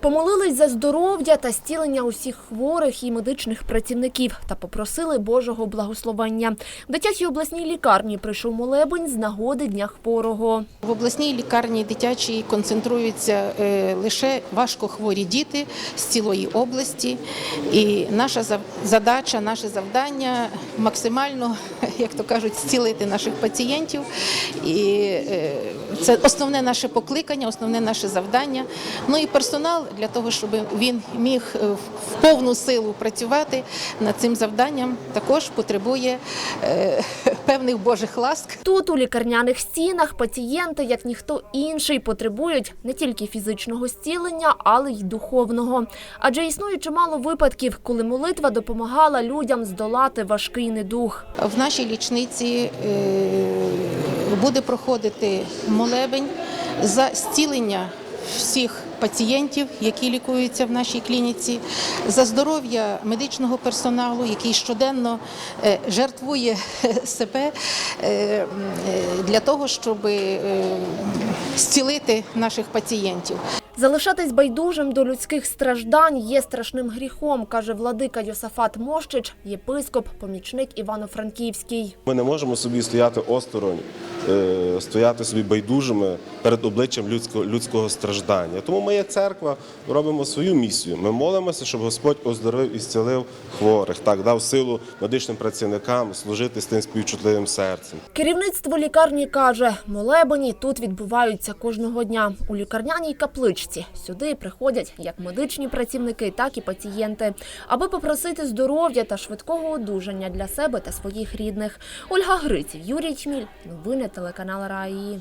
Помолились за здоров'я та зцілення усіх хворих і медичних працівників та попросили Божого благословення. В дитячій обласній лікарні прийшов молебень з нагоди Дня хворого. В обласній лікарні дитячій концентруються е, лише важкохворі діти з цілої області. І наша задача, наше завдання максимально, як то кажуть, зцілити наших пацієнтів. І е, це основне наше покликання, основне наше завдання. Ну і персонал для того, щоб він міг е, в повну силу працювати над цим завданням, також потребує е, певних божих ласк. Тут у лікарняних стінах пацієнти, як ніхто інший, потребують не тільки фізичного зцілення, але й духовного. Адже існує чимало випадків, коли молитва допомагала людям здолати важкий недух. В нашій лічниці е, буде проходити молебень за зцілення всіх пацієнтів, які лікуються в нашій клініці, за здоров'я медичного персоналу, який щоденно е, жертвує себе е, е, для того, щоб зцілити наших пацієнтів. Залишатись байдужим до людських страждань є страшним гріхом, каже владика Йосафат Мощич, єпископ, помічник Івано-Франківський. Ми не можемо собі стояти осторонь, стояти собі байдужими перед обличчям людського, людського страждання. Тому ми, як церква, робимо свою місію. Ми молимося, щоб Господь оздоровив і зцілив хворих, так дав силу медичним працівникам служити з тим співчутливим серцем. Керівництво лікарні каже, молебені тут відбуваються кожного дня. У лікарняній капличці сюди приходять як медичні працівники, так і пацієнти, аби попросити здоров'я та швидкого одужання для себе та своїх рідних. Ольга Гриців, Юрій Чміль. Новини телеканал Раї.